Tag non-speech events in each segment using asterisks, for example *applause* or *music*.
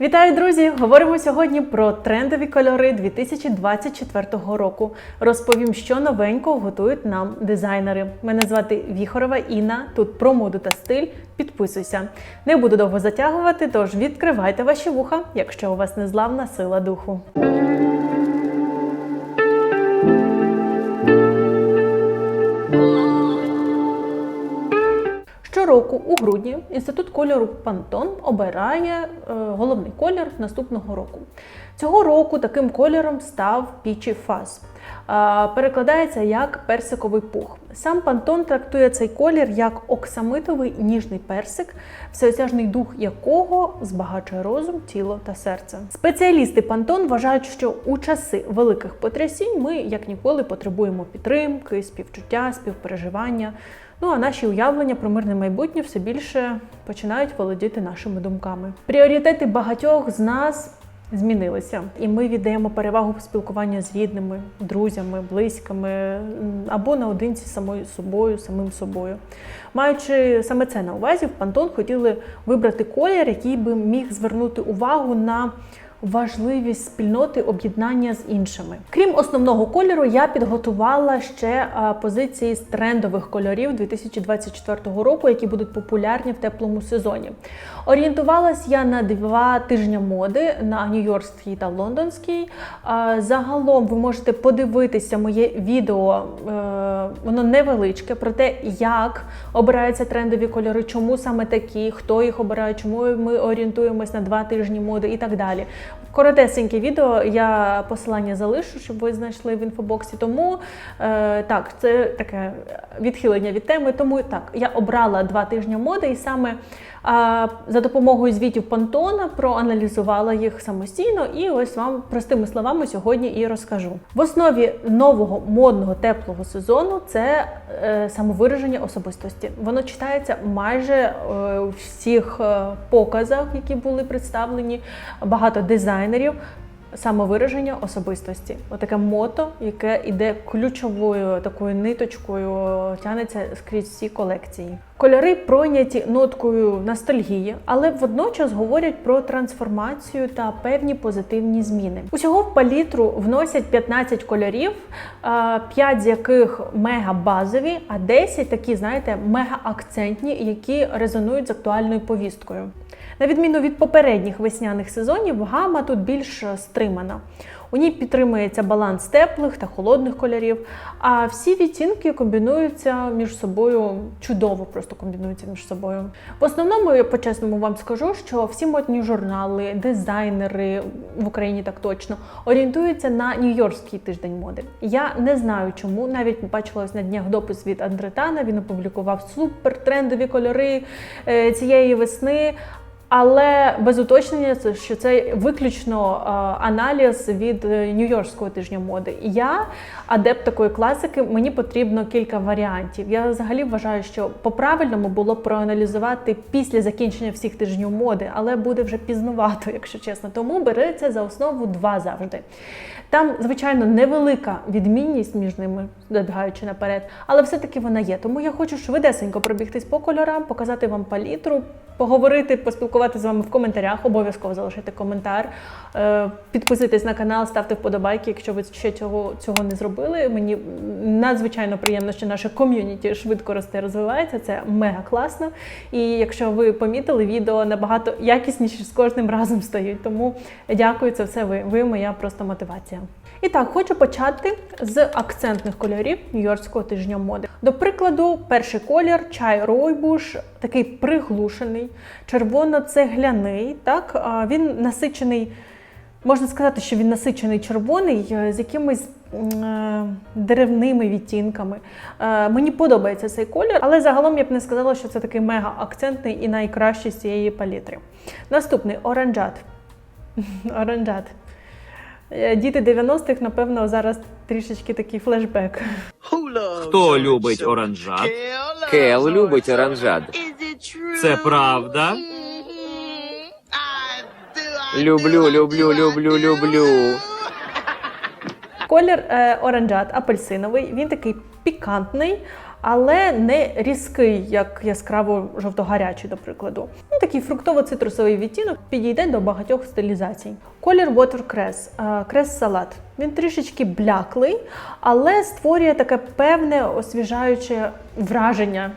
Вітаю, друзі! Говоримо сьогодні про трендові кольори 2024 року. Розповім, що новенького готують нам дизайнери. Мене звати Віхорова Інна. Тут про моду та стиль. Підписуйся. Не буду довго затягувати, тож відкривайте ваші вуха, якщо у вас незламна сила духу. Щороку у грудні інститут кольору Пантон обирає е, головний колір наступного року. Цього року таким кольором став Пічі Фаз. Е, перекладається як персиковий пух. Сам Пантон трактує цей колір як оксамитовий ніжний персик, всеосяжний дух якого збагачує розум, тіло та серце. Спеціалісти Пантон вважають, що у часи великих потрясінь ми як ніколи потребуємо підтримки, співчуття, співпереживання. Ну а наші уявлення про мирне майбутнє все більше починають володіти нашими думками. Пріоритети багатьох з нас змінилися, і ми віддаємо перевагу спілкуванню з рідними, друзями, близькими або наодинці самою собою, самим собою. Маючи саме це на увазі, в Пантон хотіли вибрати колір, який би міг звернути увагу на важливість спільноти об'єднання з іншими. Крім основного кольору, я підготувала ще позиції з трендових кольорів 2024 року, які будуть популярні в теплому сезоні. Орієнтувалась я на два тижні моди на Нью-Йоркський та Лондонський. Загалом ви можете подивитися моє відео, е, воно невеличке про те, як обираються трендові кольори, чому саме такі, хто їх обирає, чому ми орієнтуємось на два тижні моди і так далі. Коротесеньке відео, я посилання залишу, щоб ви знайшли в інфобоксі. Тому е, так, це таке відхилення від теми. Тому так, я обрала два тижні моди, і саме е, за допомогою звітів Пантона проаналізувала їх самостійно, і ось вам простими словами сьогодні і розкажу. В основі нового модного теплого сезону це е, самовираження особистості. Воно читається майже е, у всіх е, показах, які були представлені. Багато дизайнерів. Самовираження особистості, отаке мото, яке іде ключовою такою ниточкою, тягнеться скрізь всі колекції. Кольори пройняті ноткою ностальгії, але водночас говорять про трансформацію та певні позитивні зміни. Усього в палітру вносять 15 кольорів, 5 з яких мега базові, а 10 такі, знаєте, мега акцентні, які резонують з актуальною повісткою. На відміну від попередніх весняних сезонів, гама тут більш стримана. У ній підтримується баланс теплих та холодних кольорів, а всі відтінки комбінуються між собою чудово, просто комбінуються між собою. В основному, я по-чесному вам скажу, що всі модні журнали, дизайнери в Україні так точно орієнтуються на Нью-Йоркський тиждень моди. Я не знаю чому. Навіть бачила ось на днях допис від Андретана. Він опублікував супер трендові кольори е, цієї весни. Але без уточнення, що це виключно е, аналіз від е, Нью-Йоркського тижня моди. Я адепт такої класики, мені потрібно кілька варіантів. Я взагалі вважаю, що по-правильному було б проаналізувати після закінчення всіх тижнів моди, але буде вже пізнувато, якщо чесно. Тому це за основу два завжди. Там, звичайно, невелика відмінність між ними, забігаючи наперед, але все-таки вона є. Тому я хочу швидесенько пробігтись по кольорам, показати вам палітру, поговорити, поспілкуватися з вами в коментарях, обов'язково залишити коментар. Е, Підписуйтесь на канал, ставте вподобайки, якщо ви ще цього, цього не зробили. Мені надзвичайно приємно, що наше ком'юніті швидко росте, розвивається. Це мега класно. І якщо ви помітили, відео набагато якісніші з кожним разом стають. Тому дякую, це все ви. Ви моя просто мотивація. І так, хочу почати з акцентних кольорів Нью-Йоркського тижня моди. До прикладу, перший колір чай ройбуш, такий приглушений, червоно-цегляний. Так, він насичений. Можна сказати, що він насичений червоний е, з якимись е, деревними відтінками. Е, Мені подобається цей колір, але загалом я б не сказала, що це такий мега акцентний і найкращий з цієї палітри. Наступний оранжат. *laughs* Оранжат. Е, Діти 90-х, напевно, зараз трішечки такий флешбек. Хто любить оранжат? Кел любить оранжат. Це правда? Люблю, люблю, люблю, люблю. Колір е, оранжат апельсиновий, він такий пікантний. Але не різкий, як яскраво жовто-гарячий, до прикладу. Ну, такий фруктово-цитрусовий відтінок підійде до багатьох стилізацій. Колір Watercress, е, крес-салат. Він трішечки бляклий, але створює таке певне освіжаюче враження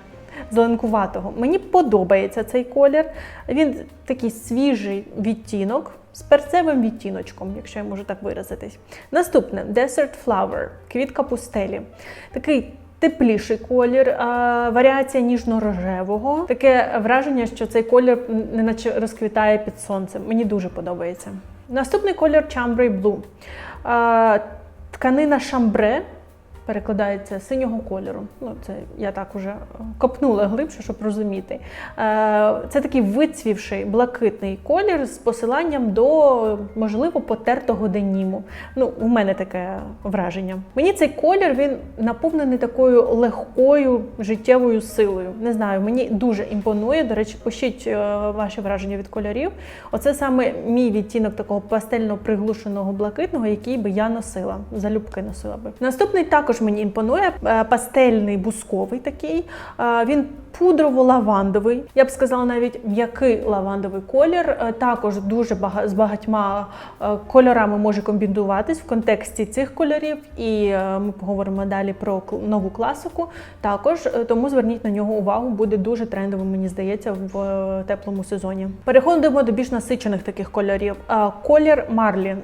зеленкуватого. Мені подобається цей колір. Він такий свіжий відтінок з перцевим відтіночком, якщо я можу так виразитись. Наступне Desert Flower, квітка пустелі. Такий тепліший колір, а, варіація ніжно-рожевого. Таке враження, що цей колір неначе розквітає під сонцем. Мені дуже подобається. Наступний колір Chambray Blue. А, Тканина шамбре перекладається синього кольору. Ну, це я так уже е, копнула глибше, щоб розуміти. Е, Це такий вицвівший блакитний колір з посиланням до, можливо, потертого деніму. Ну, у мене таке враження. Мені цей колір він наповнений такою легкою життєвою силою. Не знаю, мені дуже імпонує. До речі, пишіть е, ваші враження від кольорів. Оце саме мій відтінок такого пастельно приглушеного блакитного, який би я носила. Залюбки носила би. Наступний також мені імпонує е, пастельний бусковий такий. Е, Він пудрово-лавандовий. Я б сказала навіть м'який лавандовий колір. Е, Також дуже з багатьма кольорами може комбінуватись в контексті цих кольорів. І ми поговоримо далі про нову класику. Також тому зверніть на нього увагу, буде дуже трендовим, мені здається, в теплому сезоні. Переходимо до більш насичених таких кольорів. Колір Марлін,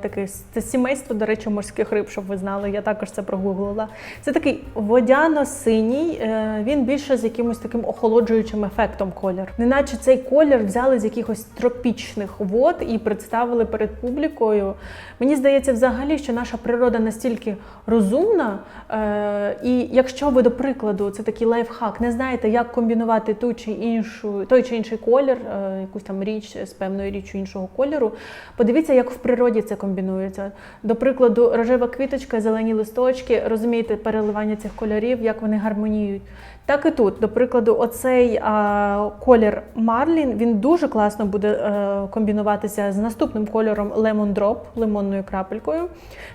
такий це сімейство, до речі, морських риб, щоб ви знали. Я також це прогуглила. Це такий водяно-синій. е, Він більше з якимось таким охолоджуючим ефектом колір. Неначе цей колір взяли з якихось тропічних вод і представили перед публікою. Мені здається, взагалі, що наша природа настільки розумна. Е, і якщо ви, до прикладу, це такий лайфхак, не знаєте, як комбінувати ту чи іншу, той чи інший колір, е, якусь там річ з певною річчю іншого кольору, подивіться, як в природі це комбінується. До прикладу, рожева квіточка, зелені листочки, розумієте, переливання цих кольорів, як вони гармоніюють. Так і тут, до прикладу, оцей а, колір Марлін він дуже класно буде а, комбінуватися з наступним кольором Lemon Drop, лимонною крапелькою.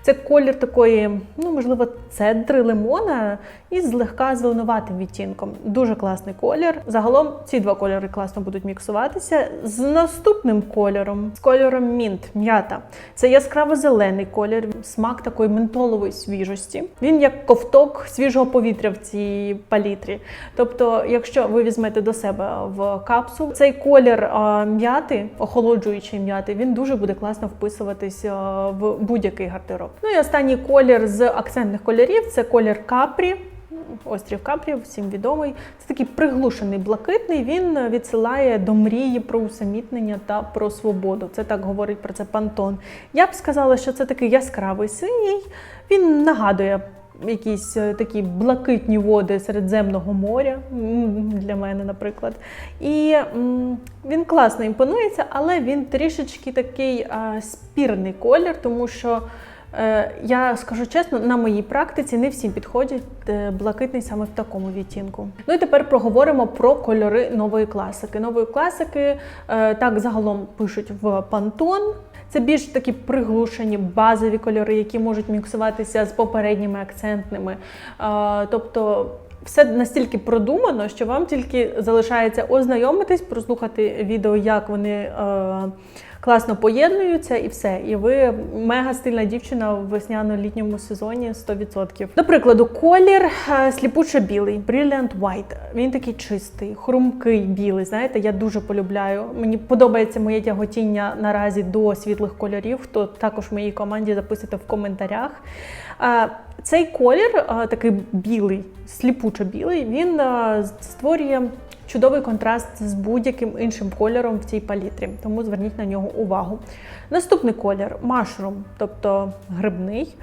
Це колір такої, ну можливо, цедри лимона із злегка зеленуватим відтінком. Дуже класний колір. Загалом ці два кольори класно будуть міксуватися з наступним кольором, з кольором Мінт, м'ята. Це яскраво зелений колір, смак такої ментолової свіжості. Він як ковток свіжого повітря в цій палітрі. Тобто, якщо ви візьмете до себе в капсулу, цей колір м'яти, охолоджуючий м'яти, він дуже буде класно вписуватись в будь-який гардероб. Ну і останній колір з акцентних кольорів це колір капрі. Острів Капрі, всім відомий. Це такий приглушений блакитний. Він відсилає до мрії про усамітнення та про свободу. Це так говорить про це Пантон. Я б сказала, що це такий яскравий синій. Він нагадує якісь е, такі блакитні води Середземного моря для мене, наприклад. І він класно імпонується, але він трішечки такий спірний колір, тому що. Е, Я скажу чесно, на моїй практиці не всім підходять е, блакитний саме в такому відтінку. Ну і тепер проговоримо про кольори нової класики. Нової класики е, так загалом пишуть в Pantone. Це більш такі приглушені базові кольори, які можуть міксуватися з попередніми акцентними. Тобто все настільки продумано, що вам тільки залишається ознайомитись, прослухати відео, як вони класно поєднуються, і все. І ви мега стильна дівчина в весняно-літньому сезоні 100%. До прикладу, колір е, сліпуче білий, Brilliant White. Він такий чистий, хрумкий білий. Знаєте, я дуже полюбляю. Мені подобається моє тяготіння наразі до світлих кольорів. Хто також в моїй команді записуйте в коментарях. Е, Цей колір, е, такий білий, сліпучо білий, він створює чудовий контраст з будь-яким іншим кольором в цій палітрі, тому зверніть на нього увагу. Наступний колір mushroom, тобто грибний,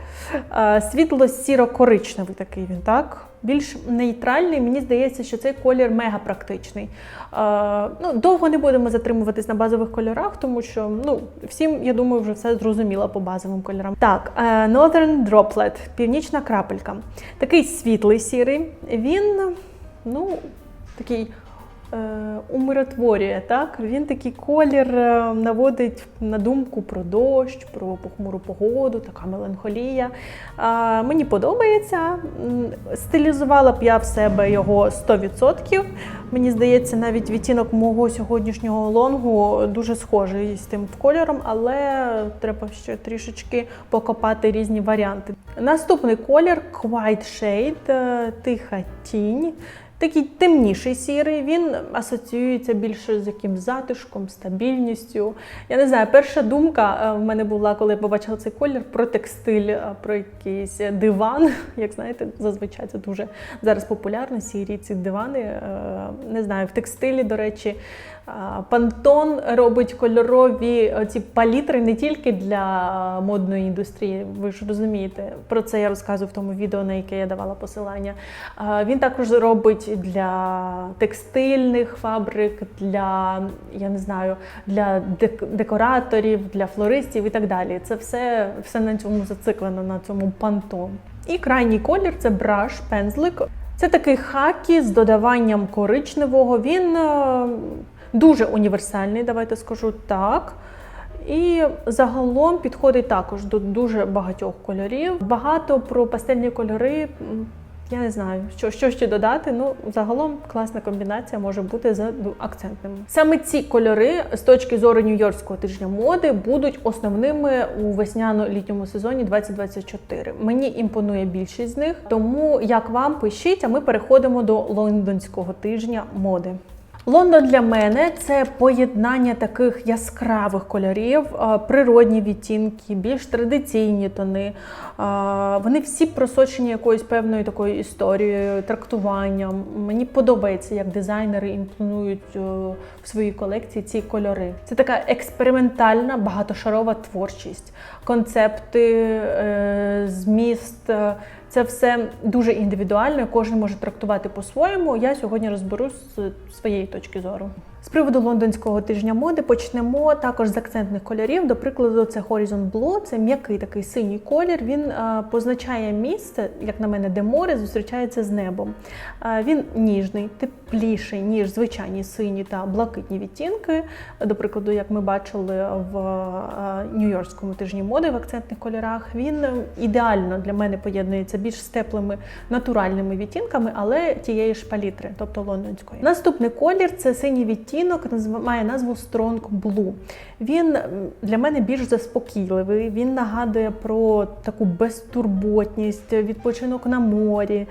е, світло-сіро-коричневий такий він, так? Більш нейтральний, мені здається, що цей колір мега практичний. Е, ну, довго не будемо затримуватись на базових кольорах, тому що ну, всім, я думаю, вже все зрозуміло по базовим кольорам. Так, е, Northern Droplet, північна крапелька. Такий світлий сірий. Він, ну, такий умиротворює. Так? Він такий колір е, наводить на думку про дощ, про похмуру погоду, така меланхолія. Е, мені подобається. Стилізувала б я в себе його 100%. Мені здається, навіть відтінок мого сьогоднішнього лонгу дуже схожий з тим кольором, але треба ще трішечки покопати різні варіанти. Наступний колір Quiet Shade, е, тиха тінь. Такий темніший сірий, він асоціюється більше з якимсь затишком, стабільністю. Я не знаю, перша думка е, в мене була, коли я побачила цей колір, про текстиль, е, про якийсь диван. *laughs* Як знаєте, зазвичай це дуже зараз популярно, сірі ці дивани. Е, Не знаю, в текстилі, до речі, Пантон робить кольорові ці палітри не тільки для модної індустрії. Ви ж розумієте, про це я розказую в тому відео, на яке я давала посилання. Він також робить для текстильних фабрик, для я не знаю, для декораторів, для флористів і так далі. Це все, все на цьому зациклено, на цьому пантон. І крайній колір це браш, пензлик. Це такий хакі з додаванням коричневого. Він е, дуже універсальний, давайте скажу так. І загалом підходить також до дуже багатьох кольорів. Багато про пастельні кольори. Я не знаю, що, що ще додати. Ну, загалом класна комбінація може бути за акцентними. Саме ці кольори з точки зору Нью-Йоркського тижня моди будуть основними у весняно-літньому сезоні 2024. Мені імпонує більшість з них, тому як вам пишіть, а ми переходимо до лондонського тижня моди. Лондон для мене це поєднання таких яскравих кольорів, природні відтінки, більш традиційні тони. Вони всі просочені якоюсь певною такою історією, трактуванням. Мені подобається, як дизайнери імпланують е, в свої колекції ці кольори. Це така експериментальна, багатошарова творчість, концепти, е, зміст. Це все дуже індивідуально, кожен може трактувати по-своєму. Я сьогодні розберусь з своєї точки зору. З приводу лондонського тижня моди почнемо також з акцентних кольорів. До прикладу, це Horizon Blue, це м'який такий синій колір. Він е, позначає місце, як на мене, де море зустрічається з небом. Е, він ніжний, тепліший, ніж звичайні сині та блакитні відтінки. До прикладу, як ми бачили в е, Нью-Йоркському тижні моди в акцентних кольорах, він ідеально для мене поєднується більш з теплими натуральними відтінками, але тієї ж палітри, тобто лондонської. Наступний колір це синій відтінок, назв- має назву Strong Blue. Він для мене більш заспокійливий. Він нагадує про таку безтурботність, відпочинок на морі,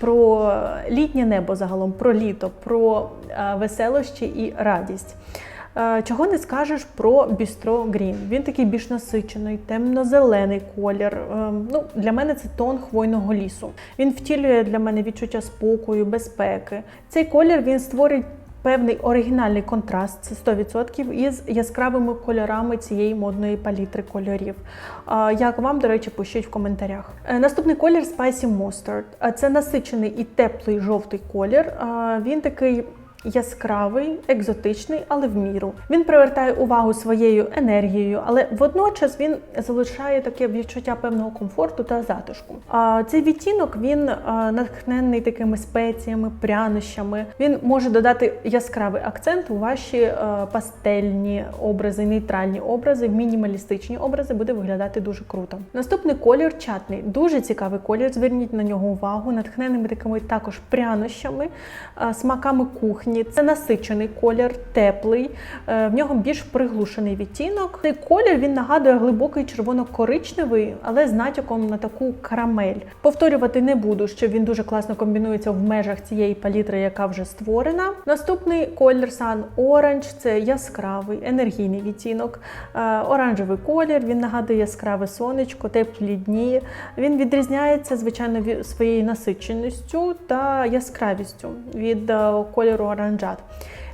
про літнє небо загалом, про літо, про е, веселощі і радість. Е, Чого не скажеш про Бістро Грін. Він такий більш насичений, темно-зелений колір. Е, Ну, для мене це тон хвойного лісу. Він втілює для мене відчуття спокою, безпеки. Цей колір він створить певний оригінальний контраст, це 100%, із яскравими кольорами цієї модної палітри кольорів. Як вам, до речі, пишіть в коментарях. Е, Наступний колір Spicy Mustard. Це насичений і теплий жовтий колір. Він такий яскравий, екзотичний, але в міру. Він привертає увагу своєю енергією, але водночас він залишає таке відчуття певного комфорту та затишку. А цей відтінок він натхнений такими спеціями, прянощами. Він може додати яскравий акцент у ваші е, пастельні образи, нейтральні образи, мінімалістичні образи буде виглядати дуже круто. Наступний колір чатний, дуже цікавий колір. Зверніть на нього увагу, натхненими такими також прянощами, е, смаками кухні. Це насичений колір, теплий. е, В нього більш приглушений відтінок. Цей колір він нагадує глибокий червоно-коричневий, але з натяком на таку карамель. Повторювати не буду, що він дуже класно комбінується в межах цієї палітри, яка вже створена. Наступний колір Sun Orange – це яскравий, енергійний відтінок. Е, Оранжевий колір, він нагадує яскраве сонечко, теплі дні. Він відрізняється, звичайно, своєю насиченістю та яскравістю від е, кольору оранжат.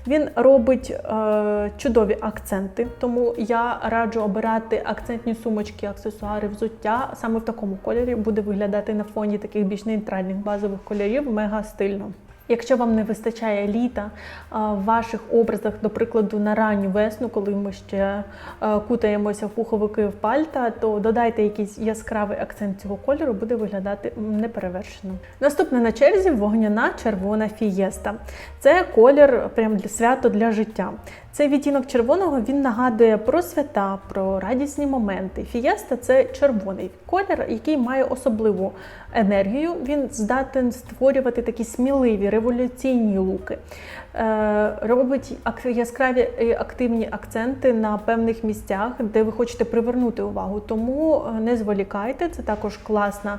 Він робить е, чудові акценти, тому я раджу обирати акцентні сумочки, аксесуари, взуття саме в такому кольорі буде виглядати на фоні таких більш нейтральних базових кольорів мега стильно. Якщо вам не вистачає літа в ваших образах, до прикладу, на ранню весну, коли ми ще кутаємося в пуховики в пальта, то додайте якийсь яскравий акцент цього кольору, буде виглядати неперевершено. Наступне на черзі вогняна червона фієста. Це колір прям для свято для життя. Цей відтінок червоного він нагадує про свята, про радісні моменти. Фієста це червоний колір, який має особливу енергію. Він здатен створювати такі сміливі революційні луки. Е, робить яскраві і активні акценти на певних місцях, де ви хочете привернути увагу. Тому е, не зволікайте, це також класна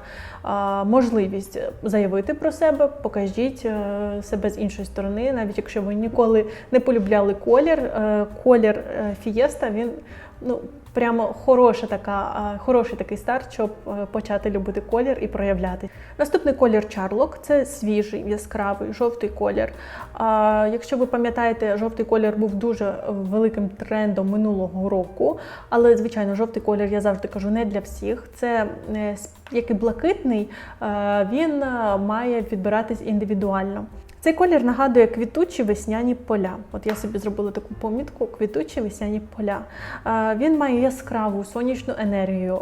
можливість заявити про себе, покажіть е, себе з іншої сторони, навіть якщо ви ніколи не полюбляли колір. Колір фієста він ну. Прямо хороша така, хороший такий старт, щоб е, почати любити колір і проявляти. Наступний колір Чарлок це свіжий, яскравий, жовтий колір. Якщо ви пам'ятаєте, жовтий колір був дуже великим трендом минулого року, але звичайно, жовтий колір я завжди кажу не для всіх. Це е, як і блакитний, е, він має відбиратись індивідуально. Цей колір нагадує квітучі весняні поля. От я собі зробила таку помітку: квітучі весняні поля. Він має яскраву сонячну енергію.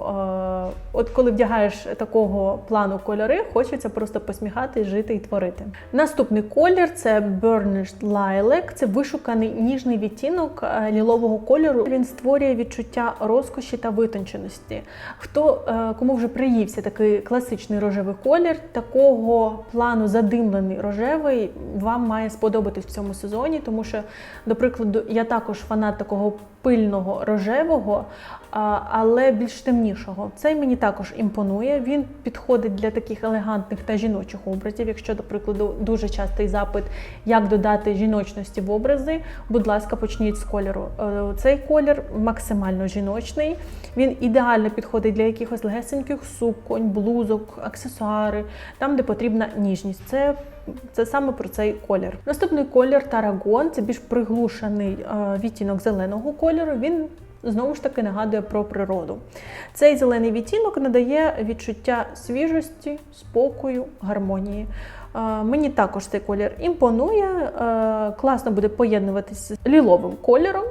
От коли вдягаєш такого плану кольори, хочеться просто посміхати, жити і творити. Наступний колір це Burnished Lilac. Це вишуканий ніжний відтінок лілового кольору. Він створює відчуття розкоші та витонченості. Хто е, кому вже приївся такий класичний рожевий колір, такого плану задимлений рожевий вам має сподобатись в цьому сезоні, тому що, до прикладу, я також фанат такого пильного рожевого, але більш темнішого. Цей мені також імпонує. Він підходить для таких елегантних та жіночих образів. Якщо, до прикладу, дуже частий запит, як додати жіночності в образи, будь ласка, почніть з кольору. Е, Цей колір максимально жіночний. Він ідеально підходить для якихось легесеньких суконь, блузок, аксесуари, там, де потрібна ніжність. Це це саме про цей колір. Наступний колір Тарагон це більш приглушений е, відтінок зеленого кольору. Він знову ж таки нагадує про природу. Цей зелений відтінок надає відчуття свіжості, спокою, гармонії. Е, Мені також цей колір імпонує. е, Класно буде поєднуватися з ліловим кольором,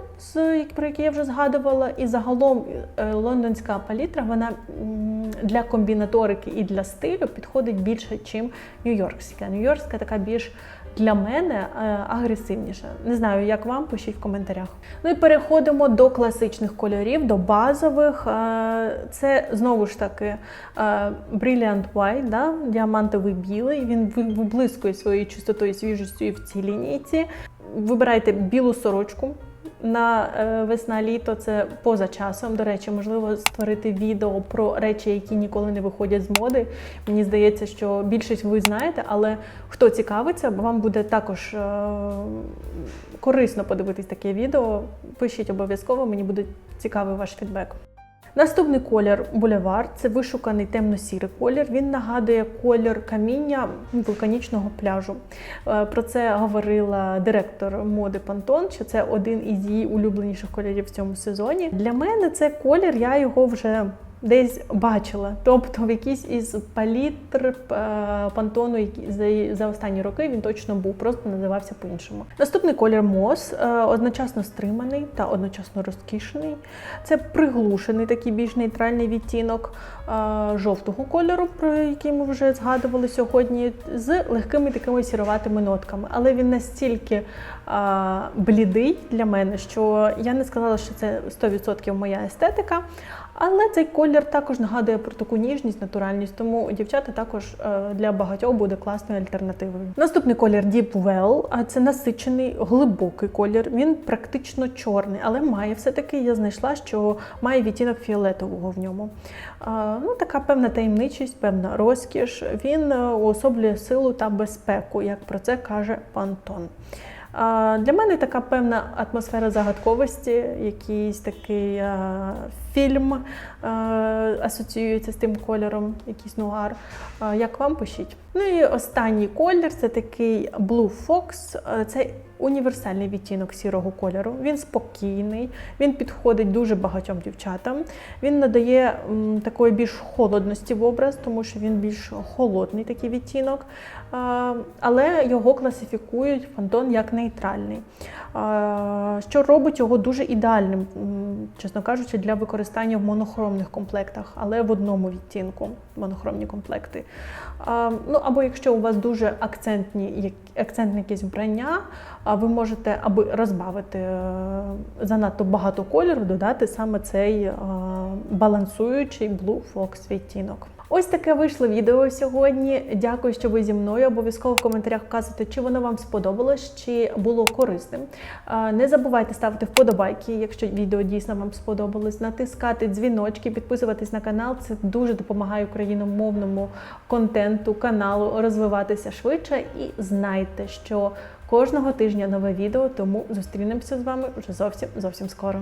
про який я вже згадувала. І загалом е, лондонська палітра вона для комбінаторики і для стилю підходить більше, ніж нью-йоркська. Нью-йоркська така більш для мене агресивніше. Не знаю, як вам, пишіть в коментарях. Ну і переходимо до класичних кольорів, до базових. Е, Це знову ж таки е, Brilliant White, да? діамантовий білий. Він виблискує своєю чистотою свіжістю і в цій лінійці. Вибирайте білу сорочку. На е, весна-літо це поза часом. До речі, можливо створити відео про речі, які ніколи не виходять з моди. Мені здається, що більшість ви знаєте, але хто цікавиться, вам буде також е, корисно подивитись таке відео. Пишіть обов'язково, мені буде цікавий ваш фідбек. Наступний колір булевар це вишуканий темно-сірий колір. Він нагадує колір каміння вулканічного пляжу. Е, Про це говорила директор моди Пантон, що це один із її улюбленіших кольорів в цьому сезоні. Для мене це колір, я його вже десь бачила. Тобто в якійсь із палітр е, Пантону за, останні роки він точно був, просто називався по-іншому. Наступний колір мос е, одночасно стриманий та одночасно розкішений. Це приглушений такий більш нейтральний відтінок е, жовтого кольору, про який ми вже згадували сьогодні, з легкими такими сіроватими нотками. Але він настільки блідий для мене, що я не сказала, що це 100% моя естетика. Але цей колір також нагадує про таку ніжність, натуральність, тому дівчата також е, для багатьох буде класною альтернативою. Наступний колір Deep Well, а це насичений глибокий колір. Він практично чорний, але має все-таки, я знайшла, що має відтінок фіолетового в ньому. Ну, така певна таємничість, певна розкіш. Він е, уособлює силу та безпеку, як про це каже Пантон. Для мене така певна атмосфера загадковості, якийсь такий фільм асоціюється з тим кольором, якийсь нуар. Як вам пишіть? Ну і останній колір це такий Blue Fox. Це універсальний відтінок сірого кольору. Він спокійний, він підходить дуже багатьом дівчатам. Він надає такої більш холодності в образ, тому що він більш холодний такий відтінок. Але його класифікують фантон як нейтральний, що робить його дуже ідеальним, чесно кажучи, для використання в монохромних комплектах, але в одному відтінку монохромні комплекти. Ну або якщо у вас дуже акцентні, як- акцентне якесь вбрання, ви можете, аби розбавити е, занадто багато кольору, додати саме цей балансуючий Blue Fox відтінок. Ось таке вийшло відео сьогодні. Дякую, що ви зі мною. Обов'язково в коментарях вказуйте, чи воно вам сподобалось, чи було корисним. Не забувайте ставити вподобайки, якщо відео дійсно вам сподобалось, натискати дзвіночки, підписуватись на канал. Це дуже допомагає україномовному контенту каналу розвиватися швидше. І знайте, що кожного тижня нове відео, тому зустрінемося з вами вже зовсім зовсім скоро.